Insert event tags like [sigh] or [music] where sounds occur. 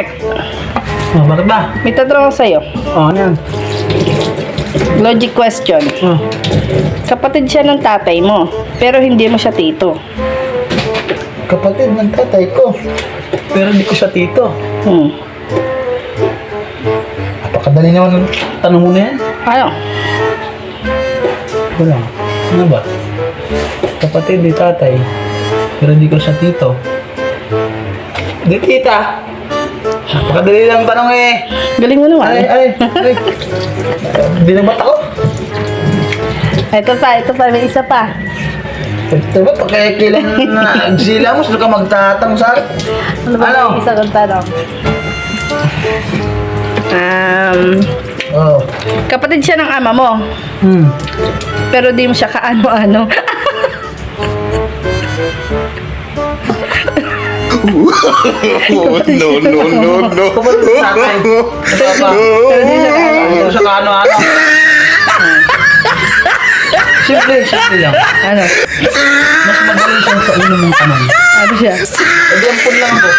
Mark, Oh, bakit ba? may tatanong ako sa'yo. Oh, ano yan? Logic question. Oh. Kapatid siya ng tatay mo, pero hindi mo siya tito. Kapatid ng tatay ko. Pero hindi ko siya tito. Hmm. Napakadali naman ng tanong mo na yan. Ano? Wala. Ano ba? Kapatid ni tatay. Pero hindi ko siya tito. Di tita. Napakadali lang tanong eh. Galing mo naman. Ay, ay, ay. Binabat ako. Ito pa, ito pa, may isa pa. Ito ba? Kaya kailan na sila mo, sino ka magtatang sa akin? Ano ba Ano? isa kong tanong? Um, Oh. kapatid siya ng ama mo, Hmm. pero di mo siya kaano-ano. [laughs] no, no, no, no. Hindi ko siya kaano-ano. Simple, simple lang. Ano? Mas madali siya sa ulo mong tanong. Ano siya? Hindi, ampun lang ako.